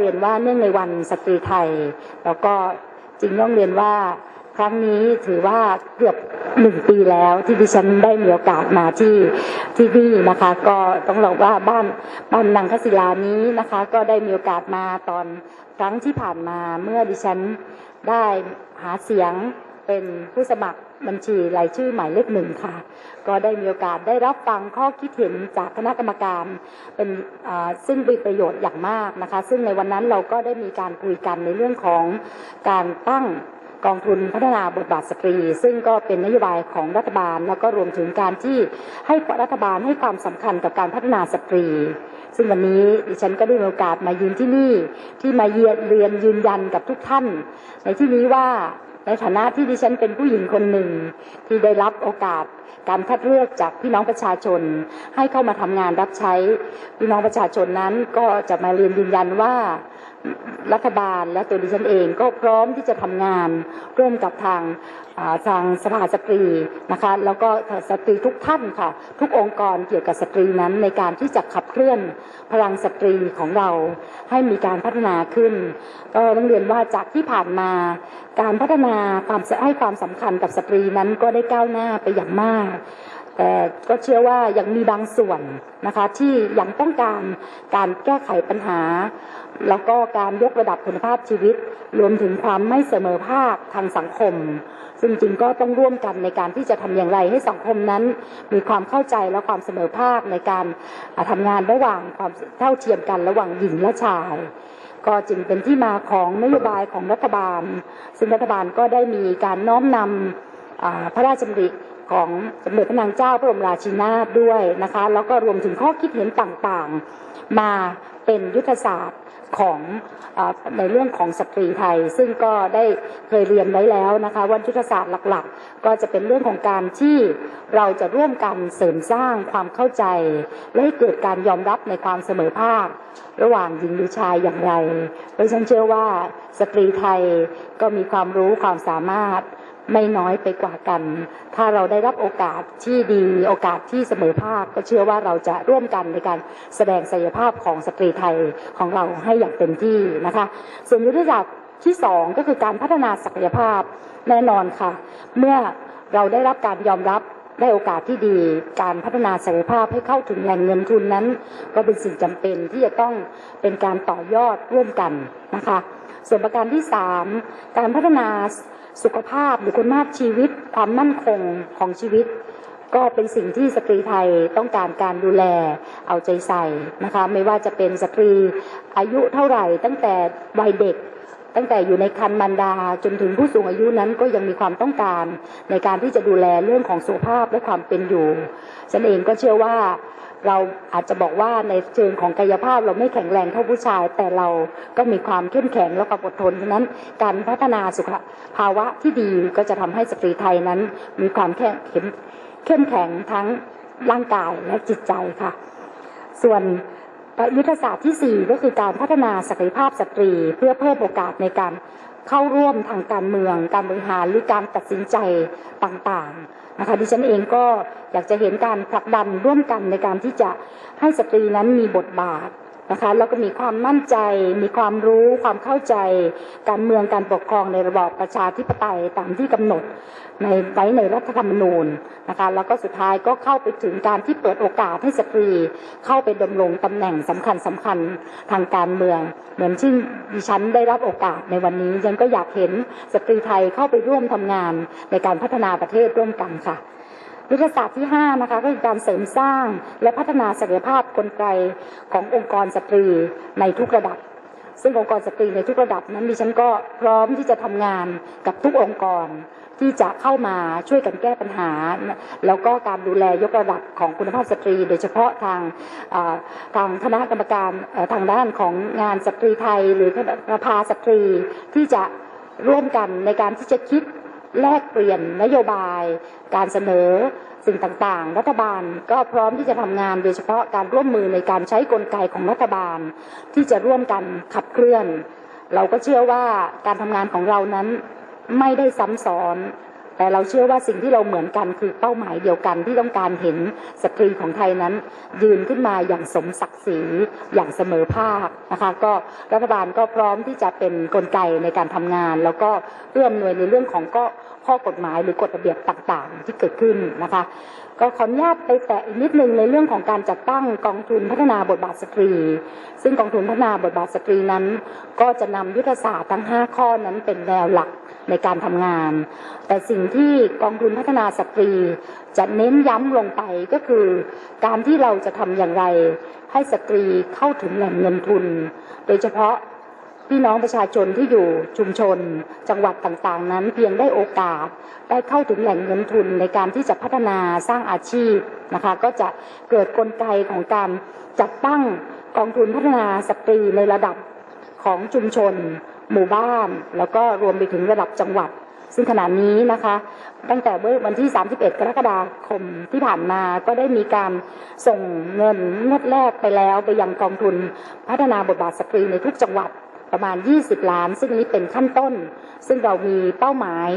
เรียนว่าเนื่องในวันสตรีไทย แล้วก็จริงต้องเรียนว่าครั้งนี้ถือว่าเกือบหนึ่งปีแล้วที่ดิฉันได้มีโอกาสมาที่ที่นี่นะคะ ก็ต้องบอกว่าบ้านบ้านนางคศิลานี้นะคะ ก็ได้มีโอกาสมาตอนครั้งที่ผ่านมาเมื่อดิฉันได้หาเสียงเป็นผู้สมัคร บัญชีรายชื่อหมายเลขหนึ่งค่ะ ก็ได้มีโอกาสได้รับฟังข้อคิดเห็นจากคณะกรรมการ เป็นซึ่งเป็นประโยชน์อย่างมากนะคะ ซึ่งในวันนั้นเราก็ได้มีการคุยกันในเรื่องของการตั้งกองทุนพัฒนาบทบาทสตรี ซึ่งก็เป็นนโยบายของรัฐบาล แล้วก็รวมถึงการที่ให้รัฐบาลให้ความสำคัญกับการพัฒนาสตรี ซึ่งวันนี้ดิฉันก็ได้มีโอกาสมายืนที่นี่ที่มาเยียนเรียนยืนยันกับทุกท่าน ในที่นี้ว่า ในฐานะที่ดิฉันเป็นผู้หญิงคนหนึ่ง ที่ได้รับโอกาสการคัดเลือกจากพี่น้องประชาชน ให้เข้ามาทำงานรับใช้พี่น้องประชาชนนั้นก็จะมาเรียนยืนยันว่า รัฐบาลและตัวดิฉันเองก็พร้อมที่จะทำงานร่วมกับทางทางสภาสตรีนะคะแล้วก็สตรีทุกท่านค่ะ ทุกองค์กรเกี่ยวกับสตรีนั้นในการที่จะขับเคลื่อนพลังสตรีของเราให้มีการพัฒนาขึ้น ก็ต้องเรียนว่าจากที่ผ่านมา การพัฒนาความให้ความสำคัญกับสตรีนั้นก็ได้ก้าวหน้าไปอย่างมาก ก็เชื่อว่ายังมีบางส่วนนะคะที่ยังต้องการการแก้ไขปัญหา แล้วก็การยกระดับคุณภาพชีวิต รวมถึงความไม่เสมอภาคทางสังคม ซึ่งจริงก็ต้องร่วมกันในการที่จะทำอย่างไรให้สังคมนั้น มีความเข้าใจและความเสมอภาคในการอ่าทำงานระหว่างความเท่าเทียมกันระหว่างหญิงและชายก็จึงเป็นที่มาของนโยบายของรัฐบาล ซึ่งรัฐบาลก็ได้มีการน้อมนำพระราชดำริ ของสมเด็จพระนางเจ้าพระบรมราชินีนาถด้วยนะคะ แล้วก็รวมถึงข้อคิดเห็นต่างๆ มาเป็นยุทธศาสตร์ของอในเรื่องของสตรีไทย ซึ่งก็ได้เคยเรียนไว้แล้วนะคะว่ายุทธศาสตร์หลักๆ ก็จะเป็นเรื่องของการที่เราจะร่วมกันเสริมสร้างความเข้าใจ และให้เกิดการยอมรับในความเสมอภาค ระหว่างหญิงหรือชายอย่างไรเพราะฉันเชื่อว่าสตรีไทยก็มีความรู้ความสามารถ ไม่น้อยไปกว่ากัน ถ้าเราได้รับโอกาสที่ดี โอกาสที่เสมอภาค ก็เชื่อว่าเราจะร่วมกันในการแสดงศักยภาพของสตรีไทยของเราให้อย่างเต็มที่นะคะ ส่วนยุทธศาสตร์ที่สองก็คือการพัฒนาศักยภาพแน่นอนค่ะ เมื่อเราได้รับการยอมรับได้โอกาสที่ดีการพัฒนาศักยภาพให้เข้าถึงแหล่งเงินทุนนั้น ก็เป็นสิ่งจำเป็นที่จะต้องเป็นการต่อยอดร่วมกันนะคะ ส่วนประการที่สามการพัฒนา สุขภาพหรือคุณภาพชีวิตความมั่นคงของชีวิต ก็เป็นสิ่งที่สตรีไทยต้องการการดูแลเอาใจใส่นะคะไม่ว่าจะเป็นสตรีอายุเท่าไหร่ ตั้งแต่วัยเด็กตั้งแต่อยู่ในคันมารดาจนถึงผู้สูงอายุนั้นก็ยังมีความต้องการในการที่จะดูแลเรื่องของสุขภาพและความเป็นอยู่ฉันเองก็เชื่อว่า เราอาจจะบอกว่าในเชิงของกายภาพเราไม่แข็งแรงเท่าผู้ชาย แต่เราก็มีความเข้มแข็งและความอดทนฉะนั้นการพัฒนาสุขภาวะที่ดีก็จะทำให้สตรีไทยนั้น มีความเข้มเข้มเข้มแข็งทั้งร่างกายและจิตใจค่ะ ส่วนยุทธศาสตร์ที่ 4 ก็คือการพัฒนาศักยภาพสตรี เพื่อเพิ่มโอกาสในการ เข้าร่วมทางการเมือง การบริหารหรือการตัดสินใจต่างๆนะคะดิฉันเองก็อยากจะเห็นการผลักดันร่วมกันในการที่จะให้สตรีนั้นมีบทบาท นะคะแล้วก็มีความมั่นใจ มีความรู้ความเข้าใจ การเมืองการปกครองในระบอบประชาธิปไตยตามที่กำหนดในไว้ในรัฐธรรมนูญนะคะแล้วก็สุดท้ายก็เข้าไปถึงการที่เปิดโอกาสให้สตรี เข้าไปดำรงตำแหน่งสำคัญสำคัญทางการเมือง เหมือนที่ดิฉันได้รับโอกาสในวันนี้ฉันก็อยากเห็นสตรีไทยเข้าไปร่วมทำงานในการพัฒนาประเทศร่วมกันค่ะ ยุทธศาสตร์ที่5นะคะก็คือการเสริมสร้างและพัฒนาศักยภาพกลไกขององค์กรสตรีในทุกระดับ ซึ่งองค์กรสตรีในทุกระดับนั้นดิฉันก็พร้อมที่จะทำงานกับทุกองค์กรที่จะเข้ามาช่วยกันแก้ปัญหา แล้วก็การดูแลยกระดับของคุณภาพสตรี โดยเฉพาะทางทางคณะกรรมการทางด้านของงานสตรีไทย หรือคณะสภาสตรีที่จะร่วมกันในการที่จะคิด แลกเปลี่ยนนโยบาย การเสนอสิ่งต่างๆ รัฐบาลก็พร้อมที่จะทำงานโดยเฉพาะการร่วมมือในการใช้กลไกของรัฐบาล ที่จะร่วมกันขับเคลื่อน เราก็เชื่อว่าการทำงานของเรานั้นไม่ได้ซ้ำซ้อน แต่เราเชื่อว่าสิ่งที่เราเหมือนกันคือเป้าหมายเดียวกันที่ต้องการเห็นสตรีของไทยนั้น ยืนขึ้นมาอย่างสมศักดิ์ศรีอย่างเสมอภาคนะคะก็รัฐบาลก็พร้อมที่จะเป็นนกลไกในการทำงาน แล้วก็เอื้อมหน่วยในเรื่องของก็ข้อกฎหมายหรือกฎระเบียบต่างๆ ที่เกิดขึ้นนะคะ ก็ขออนุญาตไปแตะอีกนิดนึงในเรื่องของการจัดตั้งกองทุนพัฒนาบทบาทสตรี ซึ่งกองทุนพัฒนาบทบาทสตรีนั้น ก็จะนำยุทธศาสตร์ทั้ง 5 ข้อนั้นเป็นแนวหลัก ในการทำงาน แต่สิ่งที่กองทุนพัฒนาสตรี จะเน้นย้ำลงไปก็คือ การที่เราจะทำอย่างไร ให้สตรีเข้าถึงแหล่งเงินทุน โดยเฉพาะพี่น้องประชาชนที่อยู่ชุมชน จังหวัดต่างๆ นั้นเพียงได้โอกาส ได้เข้าถึงแหล่งเงินทุนในการที่จะพัฒนาสร้างอาชีพนะคะ ก็จะเกิดกลไกของการจัดตั้งกองทุนพัฒนาสตรีในระดับของชุมชน หมู่บ้าน แล้วก็รวมไปถึงระดับจังหวัด ซึ่งขณะนี้นะคะ ตั้งแต่เมื่อวันที่ 31 กรกฎาคมที่ผ่านมาก็ได้มีการส่งเงินงวดแรกไปแล้วไปยังกองทุนพัฒนาบทบาทสตรีในทุกจังหวัดประมาณ 20 ล้าน ซึ่งนี้เป็นขั้นต้น ซึ่งเรามีเป้าหมาย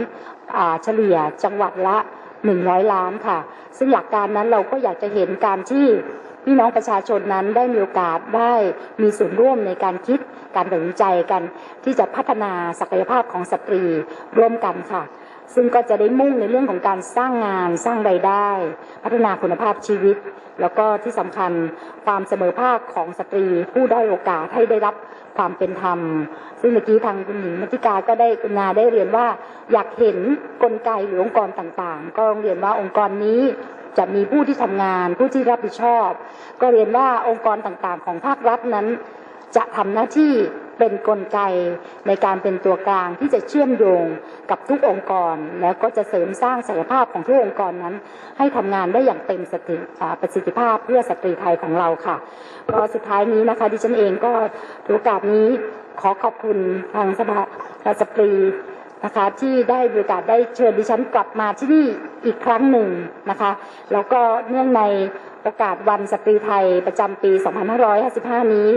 เฉลี่ยจังหวัดละ 100 ล้านค่ะ ซึ่งหลักการนั้นเราก็อยากจะเห็นการที่ พี่น้องประชาชนนั้นได้มีโอกาสได้มีส่วนร่วมในการคิดการตัดสินใจกัน ที่จะพัฒนาศักยภาพของสตรีร่วมกันค่ะ ซึ่งก็จะได้มุ่งในเรื่องของการสร้างงานสร้างไรายได้ พัฒนาคุณภาพชีวิต แล้วก็ที่สำคัญความเสมอภาคของสตรีผู้ได้โอกาสให้ได้รับความเป็นธรรม ซึ่งเมื่อกี้ทางคุณหญิงมัติกาก็ได้คุณนาได้เรียนว่า อยากเห็นกลไกหรือองค์กรต่างๆ ก็เรียนว่าองค์กรนี้ จะมีผู้ที่ทำงาน ผู้ที่รับผิดชอบ ก็เรียนว่าองค์กรต่างๆ ของภาครัฐนั้น จะทำหน้าที่เป็นนกลไกในการเป็นตัวกลางที่จะเชื่อมโยงกับทุกองค์กร แล้วก็จะเสริมสร้างศักยภาพของทุกองค์กรนั้น ให้ทำงานได้อย่างเต็มสติประสิทธิภาพเพื่อสตรีไทยของเราค่ะก็สุดท้ายนี้นะคะดิฉันเองก็ถือโอกาสนี้ขอขอบคุณทางสภาสตรี นะคะที่ได้โอกาสได้เชิญดิฉันกลับมาที่นี่อีกครั้งหนึ่งนะคะแล้วก็เนื่องในโอกาสวันสตรีไทยประจำปี 2555 นี้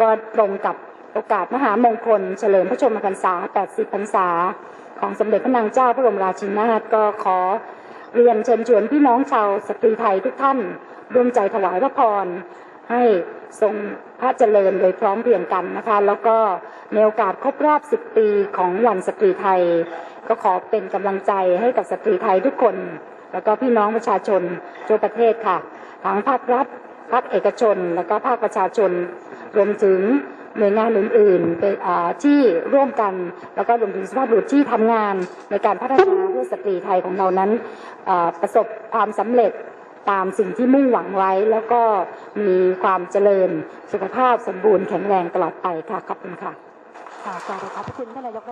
ก็ตรงกับโอกาสมหามงคล เฉลิมพระชนมพรรษา 80 พรรษา ของสมเด็จพระนางเจ้าพระบรมราชินีนาถก็ขอเรียนเชิญชวนพี่น้องชาวสตรีไทยทุกท่านร่วมใจถวายพระพรให้ ทรงพระเจริญโดยพร้อมเพรียงกันนะคะ แล้วก็ในโอกาสครบรอบ 10 ปีของวันสตรีไทย ก็ขอเป็นกำลังใจให้กับสตรีไทยทุกคน แล้วก็พี่น้องประชาชนทั่วประเทศค่ะทั้งภาครัฐภาคเอกชน แล้วก็ภาคประชาชนรวมถึงหน่วยงานอื่นๆเป็นอ่าที่ร่วมกัน แล้วก็รวมถึงสภาพบุรุษที่ทำงานในการพัฒนาเพื่อสตรีไทยของเรานั้นประสบความสำเร็จ ตามสิ่งที่มุ่งหวังไว้ แล้วก็มีความเจริญสุขภาพสมบูรณ์แข็งแรงตลอดไปค่ะขอบคุณค่ะค่ะขอบพระคุณท่านนายก